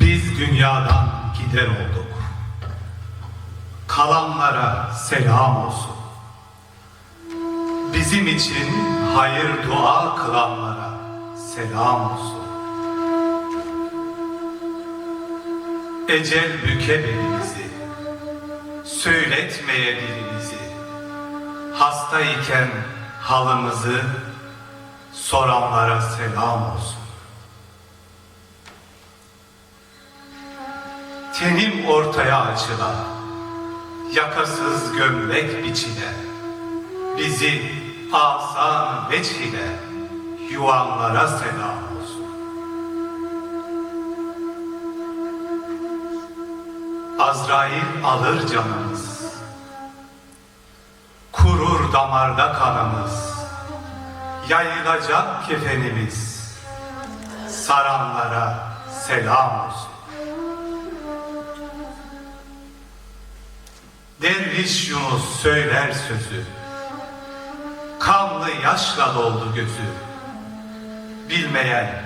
Biz dünyadan gider olduk. Kalanlara selam olsun. Bizim için hayır dua kılanlara selam olsun. Ecel büke belimizi, söyletmeye dilimizi, hastayken halımızı soranlara selam olsun. Tenim ortaya açılan, yakasız gömlek biçile, bizi asan veçile, yuvanlara selam. Azrail alır canımız, kurur damarda kanımız, yayılacak kefenimiz, saranlara selam olsun. Derviş Yunus söyler sözü, kanlı yaşla doldu gözü. Bilmeyen,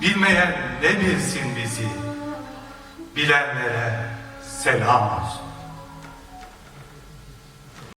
bilmeyen ne bilsin bizi, bilenlere selam olsun.